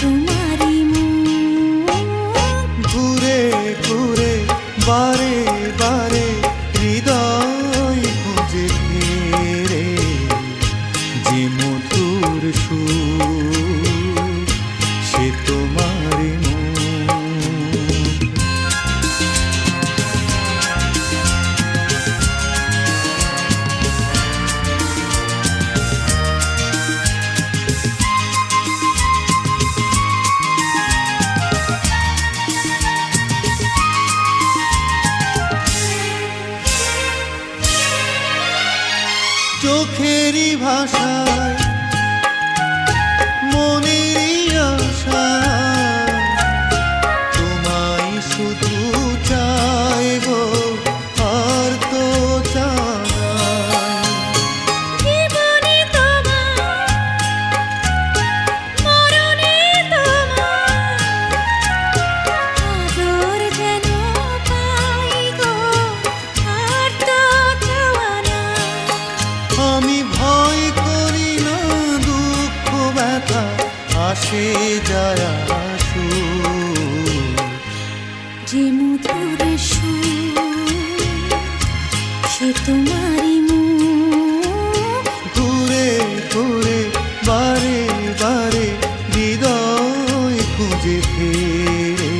तुम्हारी मुँह। घूरे घूरे बारे মনেরই ভাষায় মনেরই আশা তোমায় শুধু রাখা আসে যায় আসু যে মধুর সে তোমারই ঘুরে ঘুরে বারে বারে হৃদয় খুঁজে ফেরে।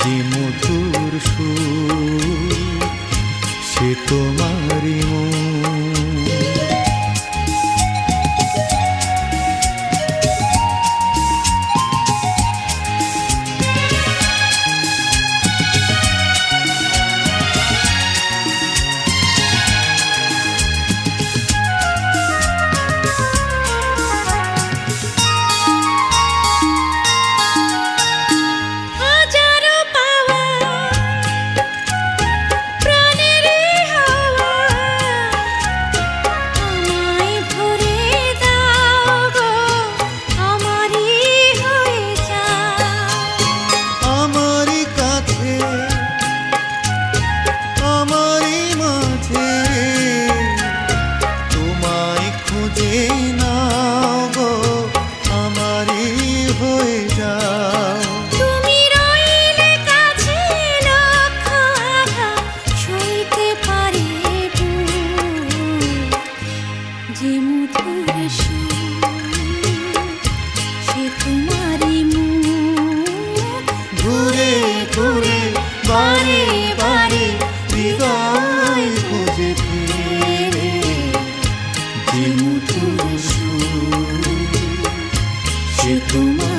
যে মধুর সুর সে তোমারই মন ain't যে তোমার